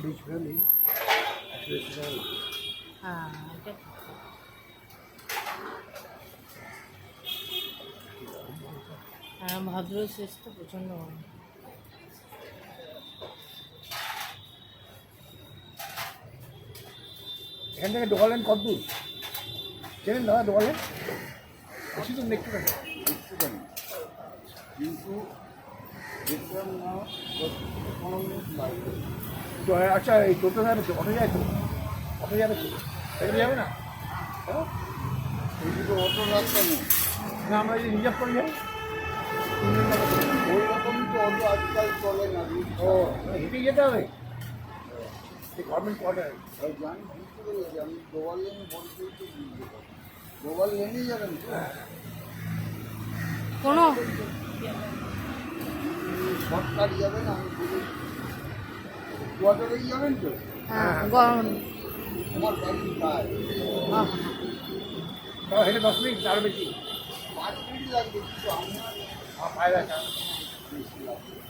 Bridge ফেরলি আসলে সেটা হ্যাঁ এটা হ্যাঁ ভাদ্র শেষ তো প্রচণ্ড এখান থেকে ডোকালেন কত দূর? চেনেন দাদা ডোকালেন বেশি একটুখানি। একটুখানি। কিন্তু আচ্ছা এই টোটো যাবে তো অটো যায় তো অটো যাবে তো যাবে না? এইদিকে অটো রাস্তা নেই না আমরা যদি রিজার্ভ করে যাই তো অটো আজকাল চলে না হেঁটে যেতে হবে গভর্নমেন্ট কোয়ার্টার পেরেছি আমি গোয়াল লেনে বলতেই তো বুঝতে পারি গোয়াল লেনেই যাবেন কোনো শর্টকাট যাবেন আমি কোয়ার্টারেই যাবেন তো? হ্যাঁ আমার বাড়ি প্রায় হেঁটে দশ মিনিট তার বেশি। পাঁচ মিনিট লাগবে কিন্তু আমার পায়ে ব্যথা। লাগবে।